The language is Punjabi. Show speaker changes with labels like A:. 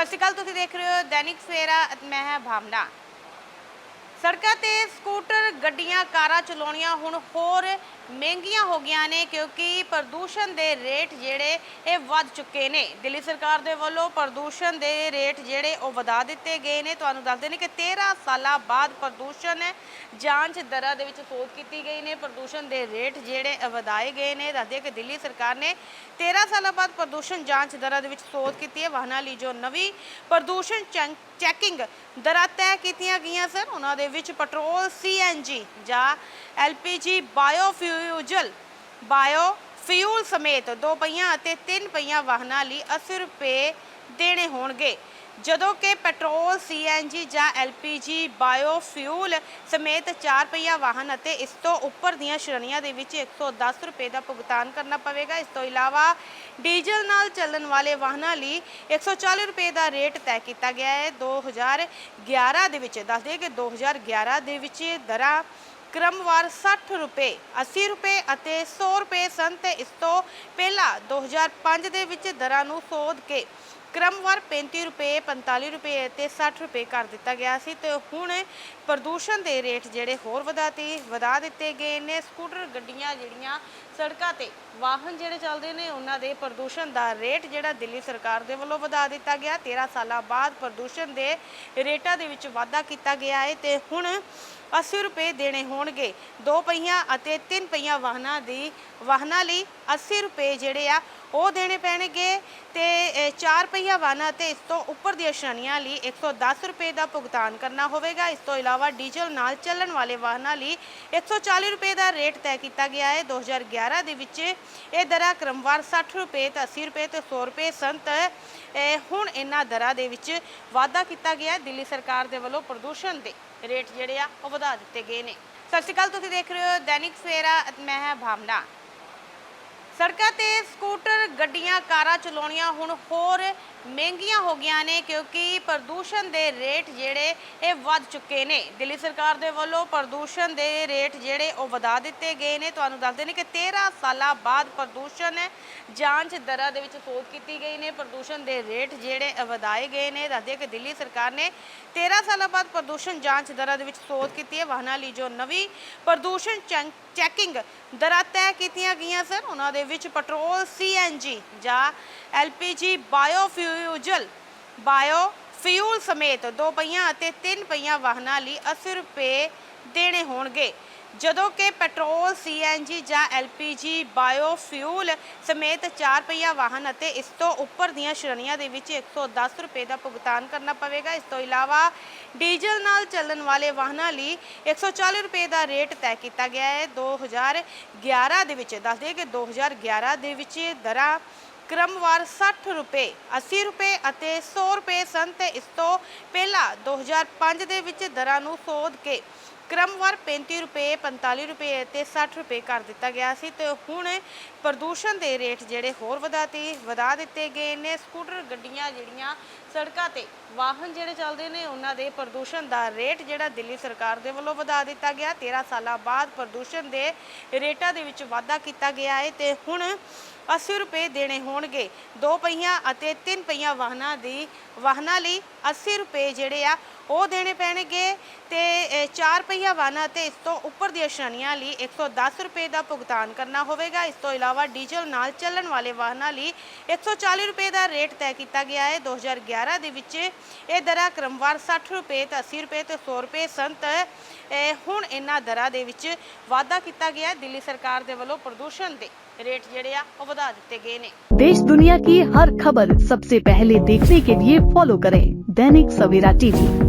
A: ਸਤਿ ਸ਼੍ਰੀ ਅਕਾਲ ਤੁਸੀਂ ਦੇਖ ਰਹੇ ਹੋ ਦੈਨਿਕ ਸਵੇਰਾ ਅਤੇ ਮੈਂ ਹਾਂ ਭਾਵਨਾ। ਸੜਕਾਂ ਤੇ ਸਕੂਟਰ, ਗੱਡੀਆਂ, ਕਾਰਾਂ ਚਲਾਉਣੀਆਂ ਹੁਣ ਹੋਰ ਮਹਿੰਗੀਆਂ ਹੋ ਗਈਆਂ ਨੇ ਕਿਉਂਕਿ ਪ੍ਰਦੂਸ਼ਣ ਦੇ ਰੇਟ ਜਿਹੜੇ ਇਹ ਵੱਧ ਚੁੱਕੇ ਨੇ। ਦਿੱਲੀ ਸਰਕਾਰ ਦੇ ਵੱਲੋਂ ਪ੍ਰਦੂਸ਼ਣ ਦੇ ਰੇਟ ਜਿਹੜੇ ਉਹ ਵਧਾ ਦਿੱਤੇ ਗਏ ਨੇ। ਤੁਹਾਨੂੰ ਦੱਸਦੇ ਨੇ ਕਿ 13 ਸਾਲਾਂ ਬਾਅਦ ਪ੍ਰਦੂਸ਼ਣ ਜਾਂਚ ਦਰਾਂ ਦੇ ਵਿੱਚ ਸੋਧ ਕੀਤੀ ਗਈ ਨੇ। ਪ੍ਰਦੂਸ਼ਣ ਦੇ ਰੇਟ ਜਿਹੜੇ ਵਧਾਏ ਗਏ ਨੇ। ਦੱਸਦੇ ਕਿ ਦਿੱਲੀ ਸਰਕਾਰ ਨੇ 13 ਸਾਲਾਂ ਬਾਅਦ ਪ੍ਰਦੂਸ਼ਣ ਜਾਂਚ ਦਰਾਂ ਦੇ ਵਿੱਚ ਸੋਧ ਕੀਤੀ ਹੈ। ਵਾਹਨਾਂ ਲਈ ਜੋ ਨਵੀਂ ਪ੍ਰਦੂਸ਼ਣ ਚੈਂ- ਚੈਕਿੰਗ ਦਰਾਂ ਤੈਅ ਕੀਤੀਆਂ ਗਈਆਂ ਸਨ। ਉਹਨਾਂ ਦੇ ਵਿੱਚ ਪੈਟਰੋਲ ਸੀਐਨਜੀ ਜਾਂ ਐਲਪੀਜੀ ਬਾਇਓਫਿਊਜ਼ਲ ਬਾਇਓ ਫਿਊਲ ਸਮੇਤ ਦੋ ਪਹੀਆਂ ਅਤੇ ਤਿੰਨ ਪਹੀਆਂ ਵਾਹਨਾਂ ਲਈ 80 ਰੁਪਏ ਦੇਣੇ ਹੋਣਗੇ। ਜਦੋਂ ਕਿ ਪੈਟਰੋਲ ਸੀਐਨਜੀ ਜਾਂ ਐਲਪੀਜੀ ਬਾਇਓਫਿਊਲ ਸਮੇਤ ਚਾਰ ਪਹੀਆ ਵਾਹਨ ਅਤੇ ਇਸ ਤੋਂ ਉੱਪਰ ਦੀਆਂ ਸ਼੍ਰੇਣੀਆਂ ਦੇ ਵਿੱਚ 110 ਰੁਪਏ ਦਾ ਭੁਗਤਾਨ ਕਰਨਾ ਪਵੇਗਾ। ਇਸ ਤੋਂ ਇਲਾਵਾ ਡੀਜ਼ਲ ਨਾਲ ਚੱਲਣ ਵਾਲੇ ਵਾਹਨਾਂ ਲਈ 140 ਰੁਪਏ ਦਾ ਰੇਟ ਤੈਅ ਕੀਤਾ ਗਿਆ ਹੈ। 2011 ਦੇ ਵਿੱਚ ਦੱਸਦੇ ਕਿ 2011 ਦੇ ਵਿੱਚ ਦਰਾਂ ਕ੍ਰਮਵਾਰ 60 ਰੁਪਏ 80 ਰੁਪਏ ਅਤੇ 100 ਰੁਪਏ ਸਨ ਤੇ ਇਸ ਤੋਂ ਪਹਿਲਾਂ 2005 ਦੇ ਵਿੱਚ ਦਰਾਂ ਨੂੰ ਸੋਧ ਕੇ ਕ੍ਰਮਵਾਰ 35 ਰੁਪਏ 45 ਰੁਪਏ ਅਤੇ 60 ਰੁਪਏ ਕਰ ਦਿੱਤਾ ਗਿਆ ਸੀ ਤੇ ਹੁਣ ਪ੍ਰਦੂਸ਼ਣ ਦੇ ਰੇਟ ਜਿਹੜੇ ਹੋਰ ਵਧਾਤੇ ਵਧਾ ਦਿੱਤੇ ਗਏ ਨੇ। ਸਕੂਟਰ, ਗੱਡੀਆਂ ਜਿਹੜੀਆਂ ਸੜਕਾਂ ਤੇ ਵਾਹਨ ਜਿਹੜੇ ਚੱਲਦੇ ਨੇ, ਉਹਨਾਂ ਦੇ ਪ੍ਰਦੂਸ਼ਣ ਦਾ ਰੇਟ ਜਿਹੜਾ ਦਿੱਲੀ ਸਰਕਾਰ ਦੇ ਵੱਲੋਂ ਵਧਾ ਦਿੱਤਾ ਗਿਆ। 13 ਸਾਲਾਂ ਬਾਅਦ ਪ੍ਰਦੂਸ਼ਣ ਦੇ ਰੇਟਾਂ ਦੇ ਵਿੱਚ ਵਾਧਾ ਕੀਤਾ ਗਿਆ ਹੈ ਤੇ ਹੁਣ 80 ਰੁਪਏ ਦੇਣੇ ਹੋਣਗੇ। ਦੋ ਪਹੀਆਂ ਅਤੇ ਤਿੰਨ ਪਹੀਆਂ ਵਾਹਨਾਂ ਦੀ, ਵਾਹਨਾਂ ਲਈ 80 ਰੁਪਏ ਜਿਹੜੇ ਆ ਉਹ ਦੇਣੇ ਪੈਣਗੇ ਤੇ ਇਹ ਚਾਰ ਪਹੀਆ ਵਾਹਨਾਂ ਅਤੇ ਇਸ ਤੋਂ ਉੱਪਰ ਦੀਆਂ ਸ਼੍ਰੇਣੀਆਂ ਲਈ 110 ਰੁਪਏ ਦਾ ਭੁਗਤਾਨ ਕਰਨਾ ਹੋਵੇਗਾ। ਇਸ ਤੋਂ ਇਲਾਵਾ ਡੀਜ਼ਲ ਨਾਲ ਚੱਲਣ ਵਾਲੇ ਵਾਹਨਾਂ ਲਈ 140 ਰੁਪਏ ਦਾ ਰੇਟ ਤੈਅ ਕੀਤਾ ਗਿਆ ਹੈ। 2011 ਦੇ ਵਿੱਚ ਇਹ ਦਰਾਂ ਕ੍ਰਮਵਾਰ 60 ਰੁਪਏ ਤੇ 80 ਰੁਪਏ ਤੇ 100 ਰੁਪਏ ਸੰਤ ਹੁਣ ਇਹਨਾਂ ਦਰਾਂ ਦੇ ਵਿੱਚ ਵਾਧਾ ਕੀਤਾ ਗਿਆ ਦਿੱਲੀ ਸਰਕਾਰ ਦੇ ਵੱਲੋਂ ਪ੍ਰਦੂਸ਼ਣ ਦੇ ਰੇਟ ਜਿਹੜੇ ਆ, ਉਹ ਵਧਾ ਦਿੱਤੇ ਗਏ ਨੇ। ਸਤਿ ਸ਼੍ਰੀ ਅਕਾਲ, ਤੁਸੀਂ ਦੇਖ ਰਹੇ ਹੋ ਦੈਨਿਕ ਸਵੇਰਾ, ਮੈਂ ਹਾਂ ਭਾਵਨਾ। ਸੜਕਾਂ ਤੇ ਸਕੂਟਰ, ਗੱਡੀਆਂ, ਕਾਰਾਂ ਚਲਾਉਣੀਆਂ ਹੁਣ ਹੋਰ ਮਹਿੰਗੀਆਂ ਹੋ ਗਈਆਂ ਨੇ ਕਿਉਂਕਿ ਪ੍ਰਦੂਸ਼ਣ ਦੇ ਰੇਟ ਜਿਹੜੇ ਇਹ ਵੱਧ ਚੁੱਕੇ ਨੇ। ਦਿੱਲੀ ਸਰਕਾਰ ਦੇ ਵੱਲੋਂ ਪ੍ਰਦੂਸ਼ਣ ਦੇ ਰੇਟ ਜਿਹੜੇ ਉਹ ਵਧਾ ਦਿੱਤੇ ਗਏ ਨੇ। ਤੁਹਾਨੂੰ ਦੱਸਦੇ ਨੇ ਕਿ 13 ਸਾਲਾਂ ਬਾਅਦ ਪ੍ਰਦੂਸ਼ਣ ਜਾਂਚ ਦਰਾਂ ਦੇ ਵਿੱਚ ਸੋਧ ਕੀਤੀ ਗਈ ਨੇ। ਪ੍ਰਦੂਸ਼ਣ ਦੇ ਰੇਟ ਜਿਹੜੇ ਵਧਾਏ ਗਏ ਨੇ। ਦੱਸਦੇ ਕਿ ਦਿੱਲੀ ਸਰਕਾਰ ਨੇ 13 ਸਾਲਾਂ ਬਾਅਦ ਪ੍ਰਦੂਸ਼ਣ ਜਾਂਚ ਦਰਾਂ ਦੇ ਵਿੱਚ ਸੋਧ ਕੀਤੀ ਹੈ। ਵਾਹਨਾਂ ਲਈ ਜੋ ਨਵੀਂ ਪ੍ਰਦੂਸ਼ਣ ਚੈਂ- ਚੈਕਿੰਗ ਦਰਾਂ ਤੈਅ ਕੀਤੀਆਂ ਗਈਆਂ ਸਰ ਉਹਨਾਂ ਦੇ ਵਿੱਚ ਪੈਟਰੋਲ ਸੀਐਨਜੀ ਜਾਂ ਐਲਪੀਜੀ ਬਾਇਓਫਿਊਜ਼ਲ ਬਾਇਓ ਫਿਊਲ ਸਮੇਤ ਦੋ ਪਹੀਆਂ ਅਤੇ ਤਿੰਨ ਪਹੀਆਂ ਵਾਹਨਾਂ ਲਈ 80 ਰੁਪਏ ਦੇਣੇ ਹੋਣਗੇ। ਜਦੋਂ ਕਿ ਪੈਟਰੋਲ ਸੀਐਨਜੀ ਜਾਂ ਐਲਪੀਜੀ ਬਾਇਓਫਿਊਲ ਸਮੇਤ ਚਾਰ ਪਹੀਆ ਵਾਹਨ ਅਤੇ ਇਸ ਤੋਂ ਉੱਪਰ ਦੀਆਂ ਸ਼੍ਰੇਣੀਆਂ ਦੇ ਵਿੱਚ 110 ਰੁਪਏ ਦਾ ਭੁਗਤਾਨ ਕਰਨਾ ਪਵੇਗਾ। ਇਸ ਤੋਂ ਇਲਾਵਾ ਡੀਜ਼ਲ ਨਾਲ ਚੱਲਣ ਵਾਲੇ ਵਾਹਨਾਂ ਲਈ 140 ਰੁਪਏ ਦਾ ਰੇਟ ਤੈਅ ਕੀਤਾ ਗਿਆ ਹੈ। 2011 ਦੇ ਵਿੱਚ ਦੱਸਦੇ ਕਿ 2011 ਦੇ ਵਿੱਚ ਦਰਾਂ ਕ੍ਰਮਵਾਰ 60 ਰੁਪਏ 80 ਰੁਪਏ ਅਤੇ 100 ਰੁਪਏ ਸਨ ਤੇ ਇਸ ਤੋਂ ਪਹਿਲਾਂ 2005 ਦੇ ਵਿੱਚ ਦਰਾਂ ਨੂੰ ਸੋਧ ਕੇ ਕ੍ਰਮਵਾਰ 35 ਰੁਪਏ 45 ਰੁਪਏ ਅਤੇ 60 ਰੁਪਏ ਕਰ ਦਿੱਤਾ ਗਿਆ ਸੀ ਤੇ ਹੁਣ ਪ੍ਰਦੂਸ਼ਣ ਦੇ ਰੇਟ ਜਿਹੜੇ ਹੋਰ ਵਧਾਤੇ ਵਧਾ ਦਿੱਤੇ ਗਏ ਨੇ। ਸਕੂਟਰ ਗੱਡੀਆਂ ਜਿਹੜੀਆਂ ਸੜਕਾਂ ਤੇ ਵਾਹਨ ਜਿਹੜੇ ਚੱਲਦੇ ਨੇ, ਉਹਨਾਂ ਦੇ ਪ੍ਰਦੂਸ਼ਣ ਦਾ ਰੇਟ ਜਿਹੜਾ ਦਿੱਲੀ ਸਰਕਾਰ ਦੇ ਵੱਲੋਂ ਵਧਾ ਦਿੱਤਾ ਗਿਆ। 13 ਸਾਲਾਂ ਬਾਅਦ ਪ੍ਰਦੂਸ਼ਣ ਦੇ ਰੇਟਾਂ ਦੇ ਵਿੱਚ ਵਾਧਾ ਕੀਤਾ ਗਿਆ ਹੈ ਤੇ ਹੁਣ 80 ਰੁਪਏ ਦੇਣੇ ਹੋਣਗੇ। ਦੋ ਪਹੀਆਂ ਅਤੇ ਤਿੰਨ ਪਹੀਆਂ ਵਾਹਨਾਂ ਦੀ, ਵਾਹਨਾਂ ਲਈ 80 ਰੁਪਏ ਜਿਹੜੇ ਆ ਉਹ ਦੇਣੇ ਪੈਣਗੇ ਤੇ ਇਹ ਚਾਰ ਪਹੀਆ ਵਾਹਨਾਂ ਤੇ ਇਸ ਤੋਂ ਉੱਪਰ ਦੀਆਂ ਸ਼੍ਰੇਣੀਆਂ ਲਈ 110 ਰੁਪਏ ਦਾ ਭੁਗਤਾਨ ਕਰਨਾ ਹੋਵੇਗਾ ਇਸ ਤੋਂ ਇਲਾਵਾ ਡੀਜ਼ਲ ਨਾਲ ਚੱਲਣ ਵਾਲੇ ਵਾਹਨਾਂ ਲਈ 140 ਰੁਪਏ ਦਾ ਰੇਟ ਤੈਅ ਕੀਤਾ ਗਿਆ ਹੈ 2011 ਦੇ ਵਿੱਚ ਇਹ ਦਰਾਂ ਕ੍ਰਮਵਾਰ 60 ਰੁਪਏ ਤੇ 80 ਰੁਪਏ ਤੇ 100 ਰੁਪਏ ਸੰਤ ਇਹ ਹੁਣ ਇਹਨਾਂ ਦਰਾਂ ਦੇ ਵਿੱਚ ਵਾਧਾ ਕੀਤਾ ਗਿਆ ਹੈ। ਦਿੱਲੀ ਸਰਕਾਰ ਦੇ ਵੱਲੋਂ ਪ੍ਰਦੂਸ਼ਣ ਦੇ ਰੇਟ ਜਿਹੜੇ ਆ ਉਹ ਵਧਾ ਦਿੱਤੇ ਗਏ ਨੇ
B: देश दुनिया की हर खबर सबसे पहले देखने के लिए फॉलो करें दैनिक सवेरा टीवी